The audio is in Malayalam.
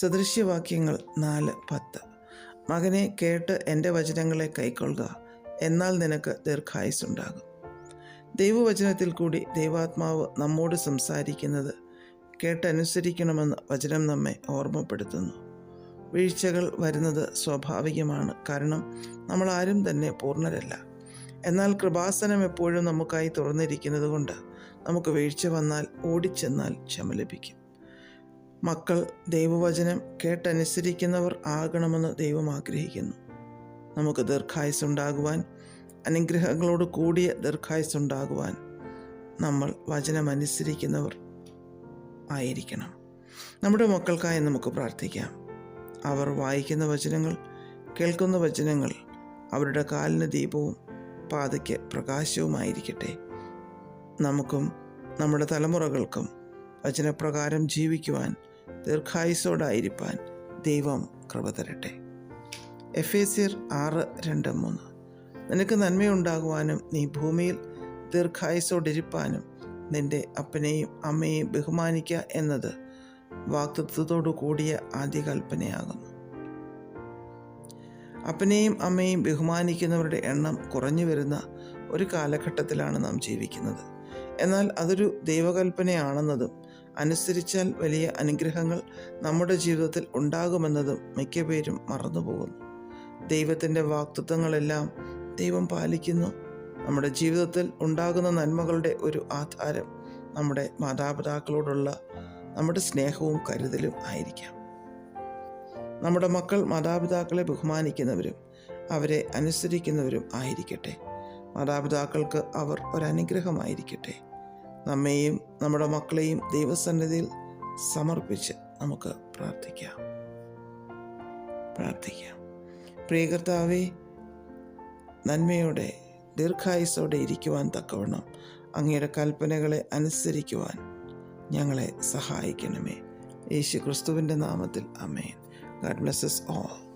സദൃശ്യവാക്യങ്ങൾ നാല് പത്ത്. മകനെ കേട്ട് എന്റെ വചനങ്ങളെ കൈക്കൊള്ളുക എന്നാൽ നിനക്ക് ദീർഘായുസുണ്ടാകും ദൈവവചനത്തിൽ കൂടി ദൈവാത്മാവ് നമ്മോട് സംസാരിക്കുന്നത് കേട്ടനുസരിക്കണമെന്ന് വചനം നമ്മെ ഓർമ്മപ്പെടുത്തുന്നു. വീഴ്ചകൾ വരുന്നത് സ്വാഭാവികമാണ് കാരണം നമ്മൾ ആരും തന്നെ പൂർണരല്ല. എന്നാൽ കൃപാസനം എപ്പോഴും നമുക്കായി തുറന്നിരിക്കുന്നത് കൊണ്ട് നമുക്ക് വീഴ്ച വന്നാൽ ഓടിച്ചെന്നാൽ ക്ഷമ ലഭിക്കും. മക്കൾ ദൈവവചനം കേട്ടനുസരിക്കുന്നവർ ആകണമെന്ന് ദൈവം ആഗ്രഹിക്കുന്നു. നമുക്ക് ദീർഘായുസുണ്ടാകുവാൻ അനുഗ്രഹങ്ങളോട് കൂടിയ ദീർഘായുസുണ്ടാകുവാൻ നമ്മൾ വചനമനുസരിക്കുന്നവർ ആയിരിക്കണം. നമ്മുടെ മക്കൾക്കായി നമുക്ക് പ്രാർത്ഥിക്കാം. അവർ വായിക്കുന്ന വചനങ്ങൾ കേൾക്കുന്ന വചനങ്ങൾ അവരുടെ കാലിന് ദീപവും പാതയ്ക്ക് പ്രകാശവുമായിരിക്കട്ടെ. നമുക്കും നമ്മുടെ തലമുറകൾക്കും വചനപ്രകാരം ജീവിക്കുവാൻ ദീർഘായുസോടായിരിക്കാൻ ദൈവം കൃപ തരട്ടെ. എഫ് എ സിർ ആറ് രണ്ട് മൂന്ന്. നിനക്ക് നന്മയുണ്ടാകുവാനും നീ ഭൂമിയിൽ ദീർഘായുസോടിരിപ്പാനും നിന്റെ അപ്പനെയും അമ്മയെയും ബഹുമാനിക്കുക എന്നത് വാക്തത്വത്തോടു കൂടിയ ആദ്യ കൽപ്പനയാകുന്നു അപ്പനെയും അമ്മയെയും ബഹുമാനിക്കുന്നവരുടെ എണ്ണം കുറഞ്ഞു വരുന്ന ഒരു കാലഘട്ടത്തിലാണ് നാം ജീവിക്കുന്നത്. എന്നാൽ അതൊരു ദൈവകൽപ്പനയാണെന്നതും അനുസരിച്ചാൽ വലിയ അനുഗ്രഹങ്ങൾ നമ്മുടെ ജീവിതത്തിൽ ഉണ്ടാകുമെന്നതും മിക്ക പേരും മറന്നുപോകുന്നു. ദൈവത്തിന്റെ വാക്തത്വങ്ങളെല്ലാം ദൈവം പാലിക്കുന്നു. നമ്മുടെ ജീവിതത്തിൽ ഉണ്ടാകുന്ന നന്മകളുടെ ഒരു ആധാരം നമ്മുടെ മാതാപിതാക്കളോടുള്ള നമ്മുടെ സ്നേഹവും കരുതലും ആയിരിക്കാം. നമ്മുടെ മക്കൾ മാതാപിതാക്കളെ ബഹുമാനിക്കുന്നവരും അവരെ അനുസരിക്കുന്നവരും ആയിരിക്കട്ടെ. മാതാപിതാക്കൾക്ക് അവർ ഒരനുഗ്രഹമായിരിക്കട്ടെ. നമ്മെയും നമ്മുടെ മക്കളെയും ദൈവസന്നിധിയിൽ സമർപ്പിച്ച് നമുക്ക് പ്രാർത്ഥിക്കാം. പ്രാർത്ഥിക്കാം. പ്രിയകർത്താവെ നന്മയോടെ ദീർഘായുസോടെ ഇരിക്കുവാൻ തക്കവണ്ണം അങ്ങയുടെ കൽപ്പനകളെ അനുസരിക്കുവാൻ ഞങ്ങളെ സഹായിക്കണമേ. യേശു ക്രിസ്തുവിന്റെ നാമത്തിൽ അമേൻ ഗാഡ് ബ്ലസ്സസ് ഓൾ